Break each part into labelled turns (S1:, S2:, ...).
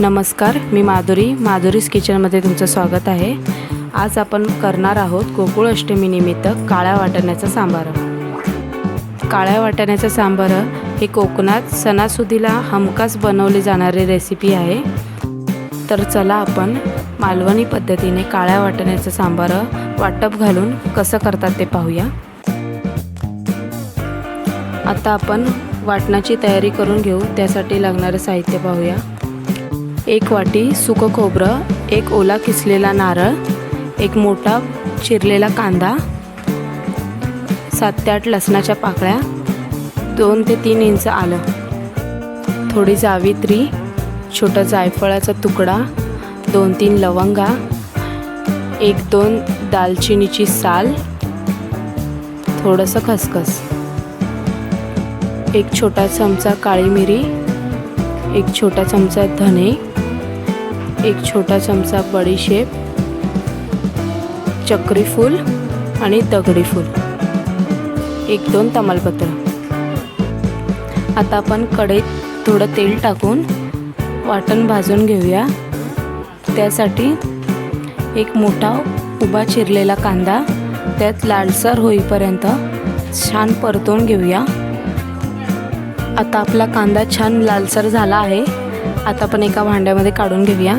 S1: नमस्कार मी माधुरी. माधुरीज किचनमध्ये तुमचं स्वागत आहे. आज आपण करणार आहोत गोकुळ अष्टमीनिमित्त काळ्या वाटाण्याचा सांबार. काळ्या वाटाण्याचा सांबार हे कोकणात सणासुदीला हमखास बनवली जाणारी रेसिपी आहे. तर चला आपण मालवणी पद्धतीने काळ्या वाटाण्याचं सांबार वाटप घालून कसं करतात ते पाहूया. आता आपण वाटणाची तयारी करून घेऊ त्यासाठी लागणारं साहित्य पाहूया. एक वाटी सुकं खोबरं एक ओला किसलेला नारळ एक मोठा चिरलेला कांदा सात ते आठ लसणाच्या पाकळ्या दोन ते तीन इंच आलं. थोडी जावित्री छोटा जायफळाचा तुकडा दोन तीन लवंगा एक दोन दालचिनीची साल थोडंसं खसखस एक छोटा चमचा काळी मिरी एक छोटा चमचा धने एक छोटा चमचा बडीशेप चक्री फूल आणि दगडी फूल. एक दोन तमालपत्र. आता आपण कढईत थोडं तेल टाकून वाटण भाजून घेऊया. त्यासाठी एक मोठा उभा चिरलेला कांदा त्यात लालसर होईपर्यंत छान परतून घेऊया. आता आपला कांदा छान लालसर झाला आहे. आता आपण एका भांड्यामध्ये काढून घेऊया.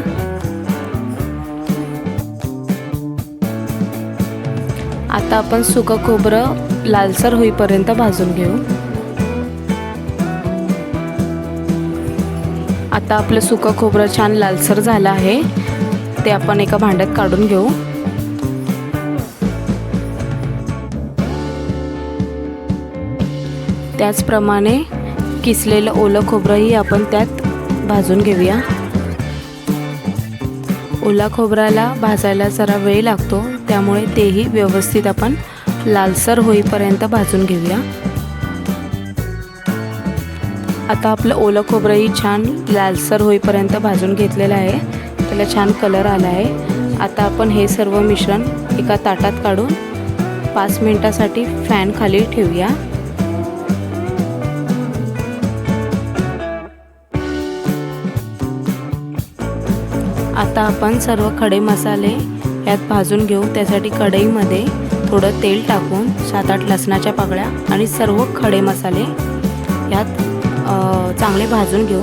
S1: आता आपण सुकं खोबरं लालसर होईपर्यंत भाजून घेऊ. आता आपलं सुकं खोबरं छान लालसर झालं आहे. ते आपण एका भांड्यात काढून घेऊ. त्याचप्रमाणे किसलेलं ओलं खोबरंही आपण त्यात भाजून घेऊया. ओला खोबऱ्याला भाजायला जरा वेळ लागतो त्यामुळे तेही व्यवस्थित आपण लालसर होईपर्यंत भाजून घेऊया. आता आपलं ओलं खोबरंही छान लालसर होईपर्यंत भाजून घेतलेलं आहे. त्याला छान कलर आला आहे. आता आपण हे सर्व मिश्रण एका ताटात काढून पाच मिनटासाठी फॅन खाली ठेवूया. आता आपण सर्व खडे मसाले यात भाजून घेऊ. त्यासाठी कढईमध्ये थोडं तेल टाकून सात आठ लसणाच्या पाकळ्या आणि सर्व खडे मसाले यात चांगले भाजून घेऊ.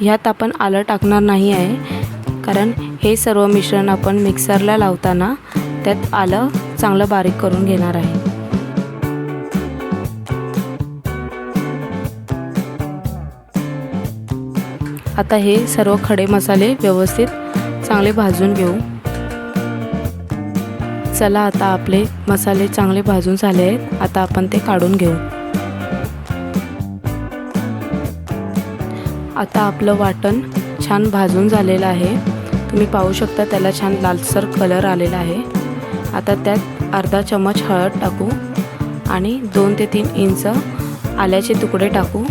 S1: ह्यात आपण आलं टाकणार नाही आहे कारण हे सर्व मिश्रण आपण मिक्सरला लावताना त्यात आलं चांगलं बारीक करून घेणार आहे. आता हे सर्व खडे मसाले व्यवस्थित चांगले भाजून घेऊ. चला आता आपले मसाले चांगले भाजून झाले आहेत. आता आपण ते काढून घेऊ. आता आपलं वाटण छान भाजून झालेलं आहे. तुम्ही पाहू शकता त्याला छान लालसर कलर आलेला आहे. आता त्यात अर्धा चमच हळद टाकू आणि दोन ते तीन इंच आल्याचे तुकडे टाकू.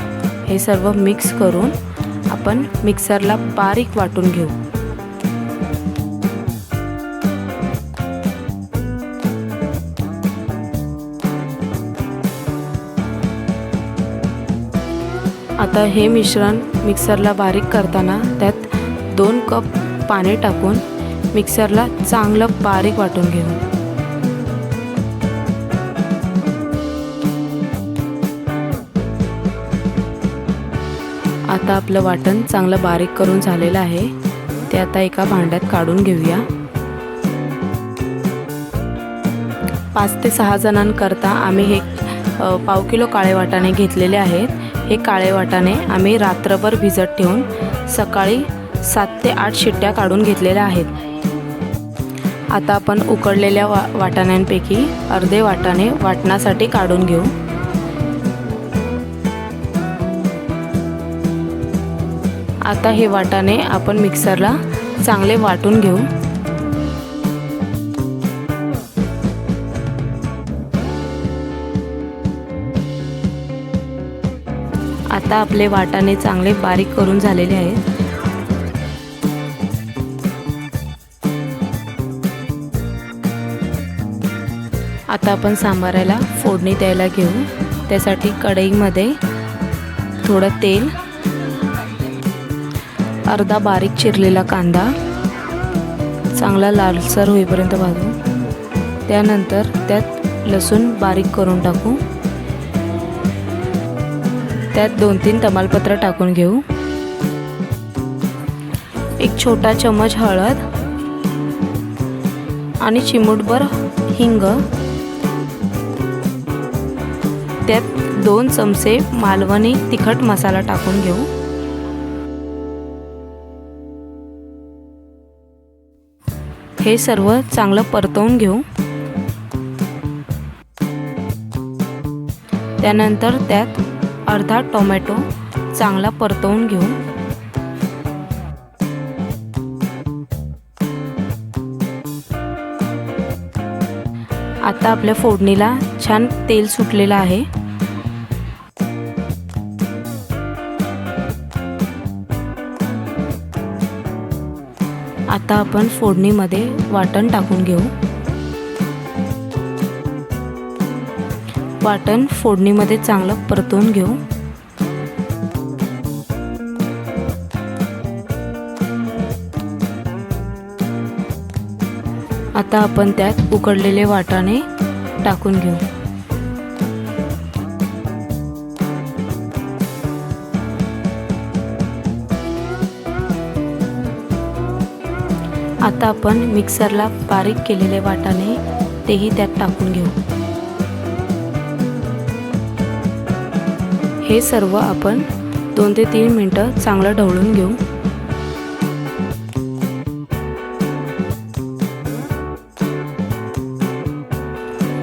S1: हे सर्व मिक्स करून आपण मिक्सरला बारीक वाटून घेऊ. आता हे मिश्रण मिक्सरला बारीक करताना त्यात दोन कप पाणी टाकून मिक्सरला चांगलं बारीक वाटून घेऊ. आता आपलं वाटण चांगलं बारीक करून झालेलं आहे. ते आता एका भांड्यात काढून घेऊया. पाच ते सहा जणांकरता आम्ही हे पाव किलो काळे वाटाणे घेतलेले आहेत. हे काळे वाटाणे आम्ही रात्रभर भिजत ठेवून सकाळी सात ते आठ शिट्ट्या काढून घेतलेल्या आहेत. आता आपण उकडलेल्या वा वाटाण्यांपैकी अर्धे वाटाणे वाटणासाठी काढून घेऊ. आता हे वाटाणे आपण मिक्सरला चांगले वाटून घेऊ. आता आपले वाटाणे चांगले बारीक करून झालेले आहेत. आता आपण सांबाराला फोडणी द्यायला घेऊ. त्यासाठी कढईमध्ये थोडं तेल अर्धा बारीक चिरलेला कांदा चांगला लालसर होईपर्यंत भाजू त्यानंतर त्यात लसूण बारीक करून टाकू. त्यात दोन तीन तमालपत्र टाकून घेऊ. एक छोटा चमच हळद आणि चिमूटभर हिंग. त्यात दोन चमचे मालवणी तिखट मसाला टाकून घेऊ. हे सर्व चांगलं परतवून घेऊ. त्यानंतर त्यात अर्धा टोमॅटो चांगला परतवून घेऊ. आता आपल्या फोडणीला छान तेल सुटलेलं आहे. आता आपण फोडणीमध्ये वाटण टाकून घेऊ. वाटण फोडणीमध्ये चांगलं परतून घेऊ. आता आपण त्यात उकडलेले वाटाणे टाकून घेऊ. आता आपण मिक्सरला बारीक केलेले वाटाणे तेही त्यात टाकून घेऊ. हे सर्व आपण दोन ते तीन मिनटं चांगलं ढवळून घेऊ.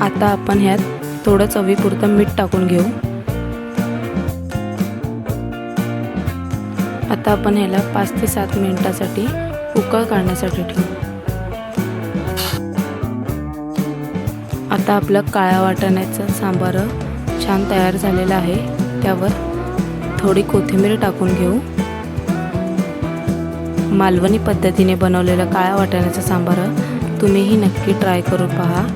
S1: आता आपण ह्यात थोडं चवीपुरतं मीठ टाकून घेऊ. आता आपण ह्याला पाच ते सात मिनटासाठी उकळ काढण्यासाठी ठेवू. आता आपलं काळ्या वाटाण्याचं सांबार छान तयार झालेलं आहे. त्यावर थोडी कोथिंबीर टाकून घेऊ. मालवणी पद्धतीने बनवलेलं काळ्या वाटाण्याचं सांबार तुम्हीही नक्की ट्राय करून पहा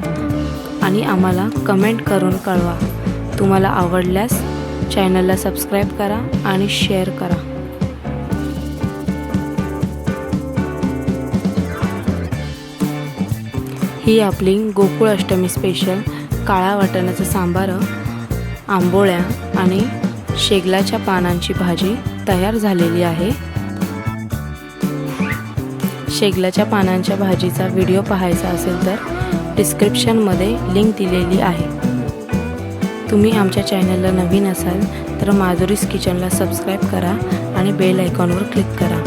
S1: आणि आम्हाला कमेंट करून कळवा. तुम्हाला आवडल्यास चॅनलला सबस्क्राईब करा आणि शेअर करा. ही आपली गोकुळ अष्टमी स्पेशल काळा वाटाण्याचं सांबार आंबोळ्या आणि शेगलाच्या पानांची भाजी तयार झालेली आहे. शेगलाच्या पानांच्या भाजीचा व्हिडिओ पाहायचा असेल तर डिस्क्रिप्शनमध्ये लिंक दिलेली आहे. तुम्ही आमच्या चॅनलला नवीन असाल तर माधुरीस किचनला सबस्क्राईब करा आणि बेल आयकॉनवर क्लिक करा.